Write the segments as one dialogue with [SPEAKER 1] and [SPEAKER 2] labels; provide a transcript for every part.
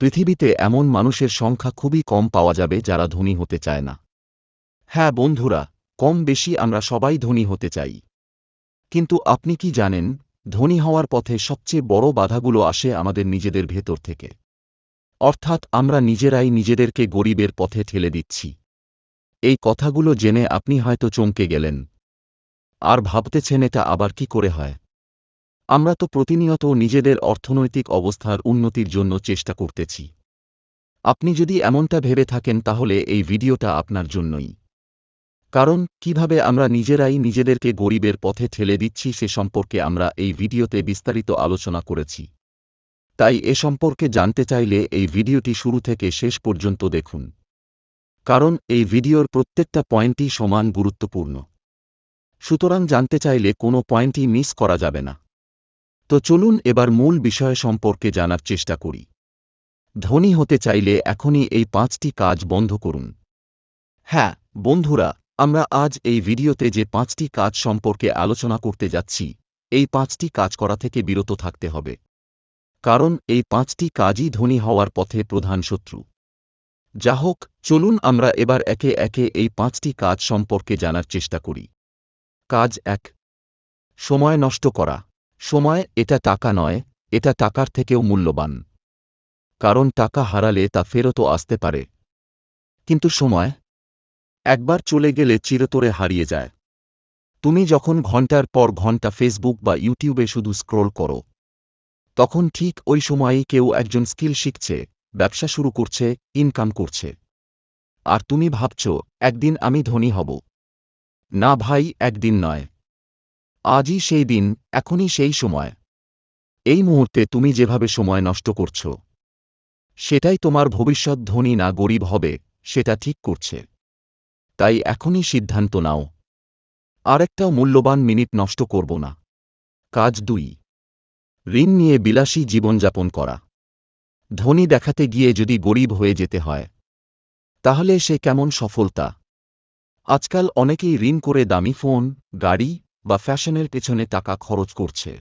[SPEAKER 1] পৃথিবীতে এমন মানুষের সংখ্যা খুবই কম পাওয়া যাবে যারা ধনী হতে চায় না। হ্যাঁ বন্ধুরা, কম বেশি আমরা সবাই ধনী হতে চাই। কিন্তু আপনি কি জানেন, ধনী হওয়ার পথে সবচেয়ে বড় বাধাগুলো আসে আমাদের নিজেদের ভেতর থেকে। অর্থাৎ আমরা নিজেরাই নিজেদেরকে গরিবের পথে ঠেলে দিচ্ছি। এই কথাগুলো জেনে আপনি হয়তো চমকে গেলেন। আর ভাবতেছেন এটা আবার কি করে হয়? আমরা তো প্রতিনিয়ত নিজেদের অর্থনৈতিক অবস্থার উন্নতির জন্য চেষ্টা করতেছি। আপনি যদি এমনটা ভেবে থাকেন তাহলে এই ভিডিওটা আপনার জন্যই। কারণ, কীভাবে আমরা নিজেরাই নিজেদেরকে গরিবের পথে ঠেলে দিচ্ছি সে সম্পর্কে আমরা এই ভিডিওতে বিস্তারিত আলোচনা করেছি। তাই এ সম্পর্কে জানতে চাইলে এই ভিডিওটি শুরু থেকে শেষ পর্যন্ত দেখুন। কারণ, এই ভিডিওর প্রত্যেকটা পয়েন্টই সমান গুরুত্বপূর্ণ। সুতরাং জানতে চাইলে কোনো পয়েন্টই মিস করা যাবে না। তো চলুন এবার মূল বিষয় সম্পর্কে জানার চেষ্টা করি। ধনী হতে চাইলে এখনই এই পাঁচটি কাজ বন্ধ করুন। হ্যাঁ বন্ধুরা, আমরা আজ এই ভিডিওতে যে পাঁচটি কাজ সম্পর্কে আলোচনা করতে যাচ্ছি, এই পাঁচটি কাজ করা থেকে বিরত থাকতে হবে। কারণ এই পাঁচটি কাজই ধনী হওয়ার পথে প্রধান শত্রু। যা হোক, চলুন আমরা এবার একে একে এই পাঁচটি কাজ সম্পর্কে জানার চেষ্টা করি। কাজ এক। সময় নষ্ট করা। সময় এটা টাকা নয়, এটা টাকার থেকেও মূল্যবান। কারণ টাকা হারালে তা ফেরতও আসতে পারে। কিন্তু সময়? একবার চলে গেলে চিরতরে হারিয়ে যায়। তুমি যখন ঘণ্টার পর ঘণ্টা ফেসবুক বা ইউটিউবে শুধু স্ক্রোল করো, তখন ঠিক ওই সময়েই কেউ একজন স্কিল শিখছে, ব্যবসা শুরু করছে ইনকাম করছে। আর তুমি ভাবছ, একদিন আমি ধনী হব। না ভাই, একদিন নয়। আজই সেই দিন, এখনই সেই সময়। এই মুহূর্তে তুমি যেভাবে সময় নষ্ট করছ, সেটাই তোমার ভবিষ্যৎ ধনী না গরিব হবে, সেটা ঠিক করছে। তাই এখনই সিদ্ধান্ত নাও। আরেকটাও মূল্যবান মিনিট নষ্ট করব না। কাজ দুই। ঋণ নিয়ে বিলাসী জীবনযাপন করা। ধনী দেখাতে গিয়ে যদি গরিব হয়ে যেতে হয়, তাহলে সে কেমন সফলতা? আজকাল অনেকেই ঋণ করে দামি ফোন, গাড়ি বা ফ্যাশনের পেছনে টাকা খরচ করছে।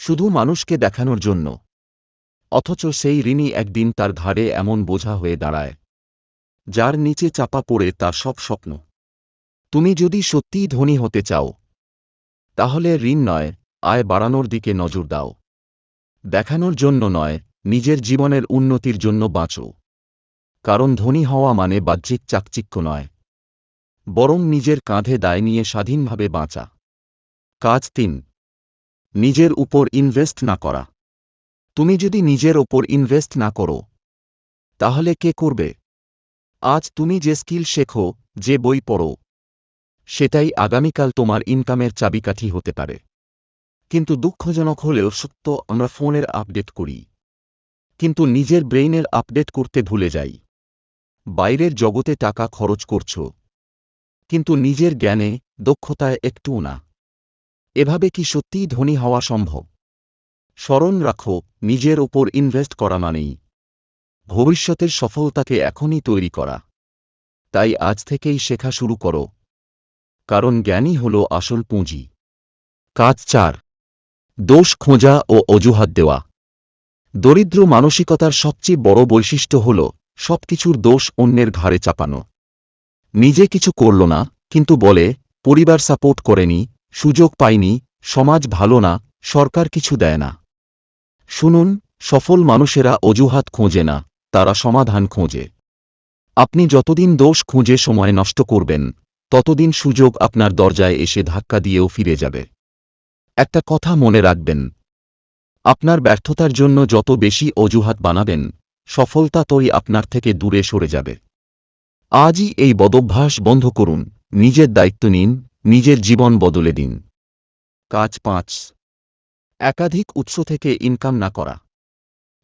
[SPEAKER 1] শুধু মানুষকে দেখানোর জন্য। অথচ সেই ঋণই একদিন তার ঘাড়ে এমন বোঝা হয়ে দাঁড়ায়, যার নিচে চাপা পড়ে তার সব স্বপ্ন। তুমি যদি সত্যিই ধনী হতে চাও, তাহলে ঋণ নয়, আয় বাড়ানোর দিকে নজর দাও। দেখানোর জন্য নয়, নিজের জীবনের উন্নতির জন্য বাঁচো। কারণ ধনী হওয়া মানে বাহ্যিক চাকচিক্য নয়। বরং নিজের কাঁধে দায় নিয়ে স্বাধীনভাবে বাঁচা। কাজ তিন। নিজের উপর ইনভেস্ট না করা। তুমি যদি নিজের ওপর ইনভেস্ট না করো, তাহলে কে করবে? আজ তুমি যে স্কিল শেখো, যে বই পড়ো, সেটাই আগামীকাল তোমার ইনকামের চাবিকাঠি হতে পারে। কিন্তু দুঃখজনক হলেও সত্য, আমরা ফোনের আপডেট করি। কিন্তু নিজের ব্রেইনের আপডেট করতে ভুলে যাই। বাইরের জগতে টাকা খরচ করছ। কিন্তু নিজের জ্ঞানে, দক্ষতায় একটুও না। এভাবে কি সত্যিই ধনী হওয়া সম্ভব? স্মরণ রাখো, নিজের ওপর ইনভেস্ট করা মানেই। ভবিষ্যতের সফলতাকে এখনই তৈরি করা। তাই আজ থেকেই শেখা শুরু করো। কারণ জ্ঞানই হল আসল পুঁজি। কাজ চার। দোষ খোঁজা ও অজুহাত দেওয়া। দরিদ্র মানসিকতার সবচেয়ে বড় বৈশিষ্ট্য হল সবকিছুর দোষ অন্যের ঘাড়ে চাপানো। নিজে কিছু করল না, কিন্তু বলে, পরিবার সাপোর্ট করেনি সুযোগ পায়নি সমাজ ভালো না, সরকার কিছু দেয় না। শুনুন, সফল মানুষেরা অজুহাত খোঁজে না, তারা সমাধান খোঁজে। আপনি যতদিন দোষ খুঁজে সময় নষ্ট করবেন, ততদিন সুযোগ আপনার দরজায় এসে ধাক্কা দিয়েও ফিরে যাবে। একটা কথা মনে রাখবেন, আপনার ব্যর্থতার জন্য যত বেশি অজুহাত বানাবেন, সফলতা তোই আপনার থেকে দূরে সরে যাবে। আজই এই বদভ্যাস বন্ধ করুন, নিজের দায়িত্ব নিন নিজের জীবন বদলে দিন। কাজ পাঁচ। একাধিক উৎস থেকে ইনকাম না করা।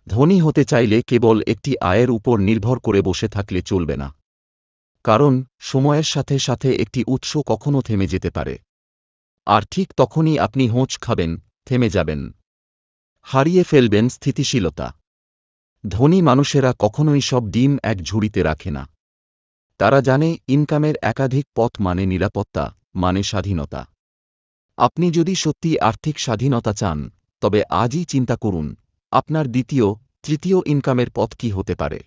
[SPEAKER 1] ধনী হতে চাইলে কেবল একটি আয়ের উপর নির্ভর করে বসে থাকলে চলবে না। কারণ, সময়ের সাথে সাথে একটি উৎস কখনো থেমে যেতে পারে। আর ঠিক তখনই আপনি হোঁচ খাবেন, থেমে যাবেন। হারিয়ে ফেলবেন স্থিতিশীলতা। ধনী মানুষেরা কখনোই সব ডিম এক ঝুড়িতে রাখে না। তারা জানে, ইনকামের একাধিক পথ মানে নিরাপত্তা। মানে স্বাধীনতা। আপনি যদি সত্যি আর্থিক স্বাধীনতা চান, তবে আজই চিন্তা করুন, আপনার দ্বিতীয়, তৃতীয় ইনকামের পথ কি হতে পারে।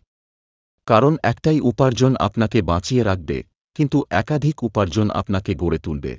[SPEAKER 1] কারণ একটাই উপার্জন আপনাকে বাঁচিয়ে রাখবে, কিন্তু একাধিক উপার্জন আপনাকে গড়ে তুলবে।